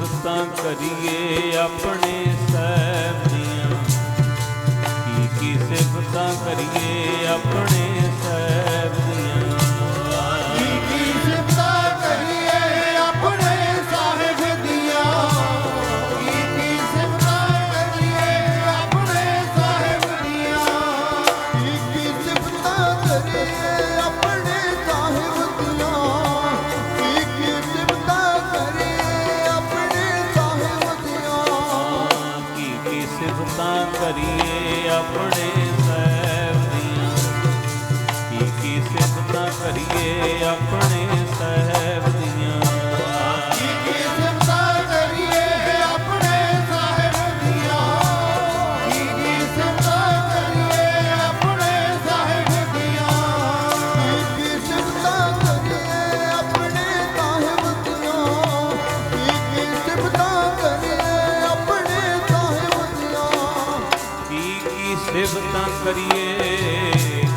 ਸਿਫਤਾਂ ਕਰੀਏ ਆਪਣੇ ਸਹਿਬ ਦੀਆਂ। ਕੀ ਕੀ ਸਿਫਤਾਂ ਕਰੀਏ ਆਪਣੇ ਸਿਵਤਾਂ ਕਰੀਏ।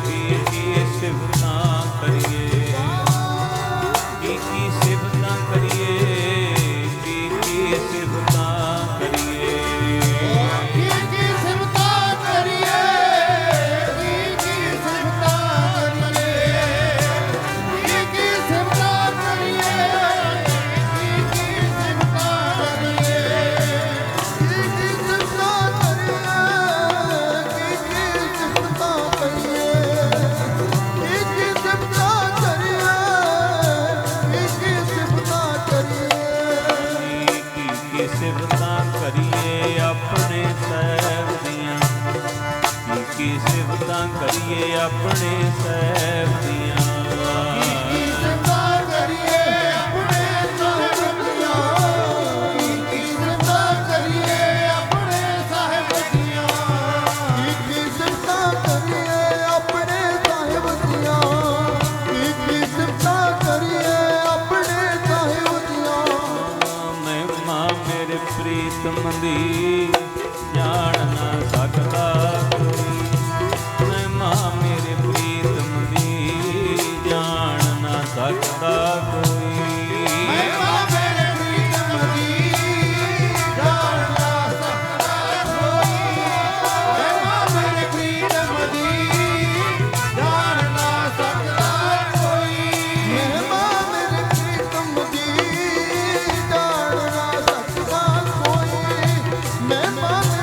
ਕੀਤੀ ਸਿਫਤਾਂ ਕਰੀਏ ਆਪਣੇ ਸਹਿਬ ਦੀਆਂ? ਪ੍ਰੀਤਮ ਦੀ mesmo